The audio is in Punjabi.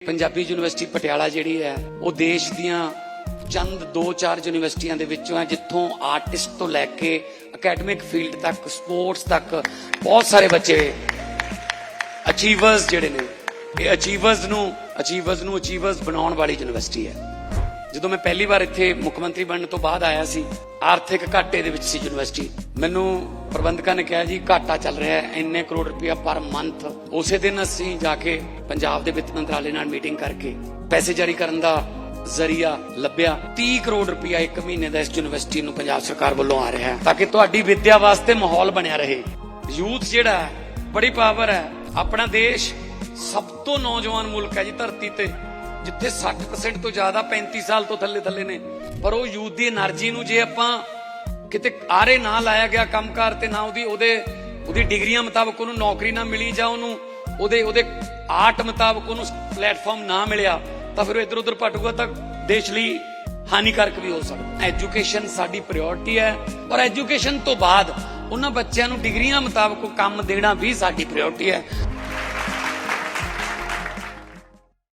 ਪੰਜਾਬੀ ਯੂਨੀਵਰਸਿਟੀ ਪਟਿਆਲਾ ਜਿਹੜੀ ਹੈ, ਉਹ ਦੇਸ਼ ਦੀਆਂ ਚੰਦ 2-4 ਯੂਨੀਵਰਸਿਟੀਆਂ ਦੇ ਵਿੱਚੋਂ ਹੈ, ਜਿੱਥੋਂ ਆਰਟਿਸਟ ਤੋਂ ਲੈ ਕੇ ਅਕੈਡਮਿਕ ਫੀਲਡ ਤੱਕ ਸਪੋਰਟਸ ਤੱਕ ਬਹੁਤ ਸਾਰੇ ਬੱਚੇ ਅਚੀਵਰਸ ਜਿਹੜੇ ਨੇ, ਇਹ ਅਚੀਵਰਸ ਨੂੰ ਅਚੀਵਰਸ ਨੂੰ ਅਚੀਵਰਸ ਬਣਾਉਣ ਵਾਲੀ ਯੂਨੀਵਰਸਿਟੀ ਹੈ। ਜਦੋਂ ਮੈਂ ਪਹਿਲੀ ਵਾਰ ਇੱਥੇ ਮੁੱਖ ਮੰਤਰੀ ਬਣਨ ਤੋਂ ਬਾਅਦ ਆਇਆ ਸੀ, ਆਰਥਿਕ ਘਾਟੇ ਦੇ ਵਿੱਚ ਸੀ ਯੂਨੀਵਰਸਿਟੀ। ਮੈਨੂੰ ਪ੍ਰਬੰਧਕਾਂ ਨੇ ਕਿਹਾ ਜੀ, ਘਾਟਾ ਚੱਲ ਰਿਹਾ ਹੈ, ਇੰਨੇ ਕਰੋੜ ਰੁਪਇਆ ਪਰ ਮੰਥ। ਉਸੇ ਦਿਨ ਅਸੀਂ ਜਾ ਕੇ ਪੰਜਾਬ ਦੇ ਵਿੱਤ ਮੰਤਰਾਲੇ ਨਾਲ ਮੀਟਿੰਗ ਕਰਕੇ ਪੈਸੇ ਜਾਰੀ ਕਰਨ ਦਾ ਜ਼ਰੀਆ ਲੱਭਿਆ। 30 ਕਰੋੜ ਰੁਪਇਆ ਇੱਕ ਮਹੀਨੇ ਦਾ ਇਸ ਯੂਨੀਵਰਸਿਟੀ ਨੂੰ ਪੰਜਾਬ ਸਰਕਾਰ ਵੱਲੋਂ ਆ ਰਿਹਾ ਹੈ, ਤਾਂ ਕਿ ਤੁਹਾਡੀ ਵਿਦਿਆ ਵਾਸਤੇ ਮਾਹੌਲ ਬਣਿਆ ਰਹੇ। ਯੂਥ ਜਿਹੜਾ ਹੈ, ਬੜੀ ਪਾਵਰ ਹੈ। ਆਪਣਾ ਦੇਸ਼ ਸਭ ਤੋਂ ਨੌਜਵਾਨ ਮੁਲਕ ਹੈ ਜੀ, ਧਰਤੀ ਤੇ। ਜਿੱਥੇ 60% ਤੋਂ ਜ਼ਿਆਦਾ 35 ਸਾਲ ਤੋਂ ਥੱਲੇ ਥੱਲੇ ਨੇ। ਪਰ ਉਹ ਯੂਥ ਦੀ એનર્ਜੀ ਨੂੰ ਜੇ ਆਪਾਂ ਕਿਤੇ ਆਰੇ ਨਾ ਲਾਇਆ ਗਿਆ ਕੰਮਕਾਰ ਤੇ ਨਾ ਉਹਦੀ ਉਹਦੇ ਉਹਦੀ ਡਿਗਰੀਆਂ ਮੁਤਾਬਕ ਉਹਨੂੰ ਨੌਕਰੀ ਨਾ ਮਿਲੀ ਜਾਂ ਉਹਨੂੰ ਉਹਦੇ ਉਹਦੇ ਆਰਟ ਮੁਤਾਬਕ ਉਹਨੂੰ ਪਲੇਟਫਾਰਮ ਨਾ ਮਿਲਿਆ, ਤਾਂ ਫਿਰ ਉਹ ਇਧਰ ਉਧਰ ਭਟਕੂਗਾ ਤਾਂ ਦੇਸ਼ ਲਈ ਹਾਨੀਕਾਰਕ ਵੀ ਹੋ ਸਕਦਾ। ਐਜੂਕੇਸ਼ਨ ਸਾਡੀ ਪ੍ਰਾਇੋਰਟੀ ਹੈ। ਔਰ ਐਜੂਕੇਸ਼ਨ ਤੋਂ ਬਾਅਦ ਉਹਨਾਂ ਬੱਚਿਆਂ ਨੂੰ ਡਿਗਰੀਆਂ ਮੁਤਾਬਕ ਕੰਮ ਦੇਣਾ ਵੀ ਸਾਡੀ ਪ੍ਰਾਇੋਰਟੀ ਹੈ।